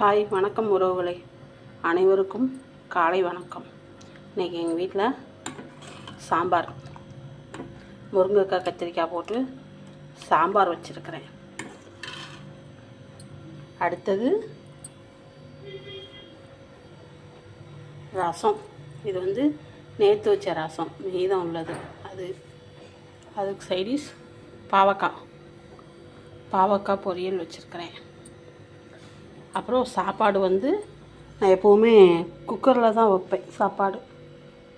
Hi வணக்கம் உறவுகளே. அனைவருக்கும் காலை வணக்கம். இன்றைக்கி எங்கள் வீட்டில் சாம்பார். முருங்கைக்காய் கத்திரிக்காய் போட்டு சாம்பார் வச்சுருக்கிறேன். அடுத்தது ரசம். இது வந்து நேற்று வச்ச ரசம். மீதம் உள்ளது. அது அதுக்கு சைடிஸ் பாவக்காய். பாவக்காய் பொரியல் வச்சுருக்கிறேன். அப்புறம் சாப்பாடு வந்து நான் எப்போவுமே குக்கரில் தான் வைப்பேன் சாப்பாடு.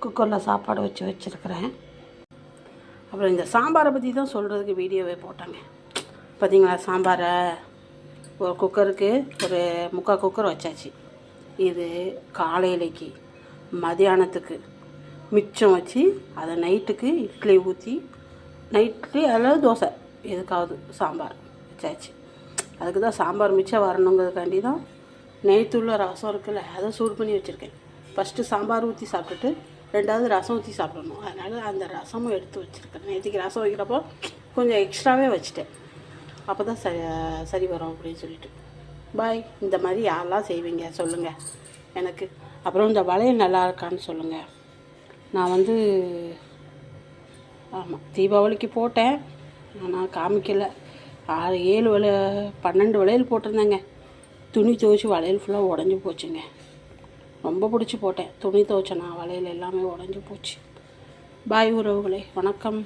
குக்கரில் சாப்பாடு வச்சு வச்சுருக்கிறேன். அப்புறம் இந்த சாம்பாரை பற்றி தான் சொல்கிறதுக்கு வீடியோவே போட்டாங்க. பார்த்தீங்களா சாம்பாரை? ஒரு குக்கருக்கு ஒரு முக்கால் குக்கர் வச்சாச்சு. இது காலையிலைக்கு மதியானத்துக்கு மிச்சம் வச்சு அதை நைட்டுக்கு இட்லி ஊற்றி நைட்லி அதில் தோசை எதுக்காவது சாம்பார் வச்சாச்சு. அதுக்கு தான் சாம்பார் மிச்சம் வரணுங்கிறதுக்காண்டி தான் நெய்த்துள்ள உள்ள ரசம் இருக்குல்ல அதை சூடு பண்ணி வச்சுருக்கேன். ஃபஸ்ட்டு சாம்பார் ஊற்றி சாப்பிட்டுட்டு ரெண்டாவது ரசம் ஊற்றி சாப்பிடணும். அதனால் அந்த ரசமும் எடுத்து வச்சுருக்கேன். நேற்றுக்கு ரசம் வைக்கிறப்போ கொஞ்சம் எக்ஸ்ட்ராவே வச்சுட்டேன். அப்போ தான் சரி சரி வரும் அப்படின்னு சொல்லிட்டு. பாய் இந்த மாதிரி யாரெல்லாம் செய்வீங்க? சொல்லுங்கள் எனக்கு. அப்புறம் இந்த வளையல் நல்லா இருக்கான்னு சொல்லுங்கள் நான் வந்து ஆமாம் தீபாவளிக்கு போட்டேன். ஆனால் காமிக்கலை. ஆறு ஏழு வளைய பன்னெண்டு வளையல் போட்டிருந்தேங்க. துணி துவைச்சி வளையல் ஃபுல்லாக உடஞ்சி போச்சுங்க. ரொம்ப பிடிச்சி போட்டேன். துணி துவைச்சேன் நான் வளையல் எல்லாமே உடஞ்சி போச்சு. பாய் உறவுகளே வணக்கம்.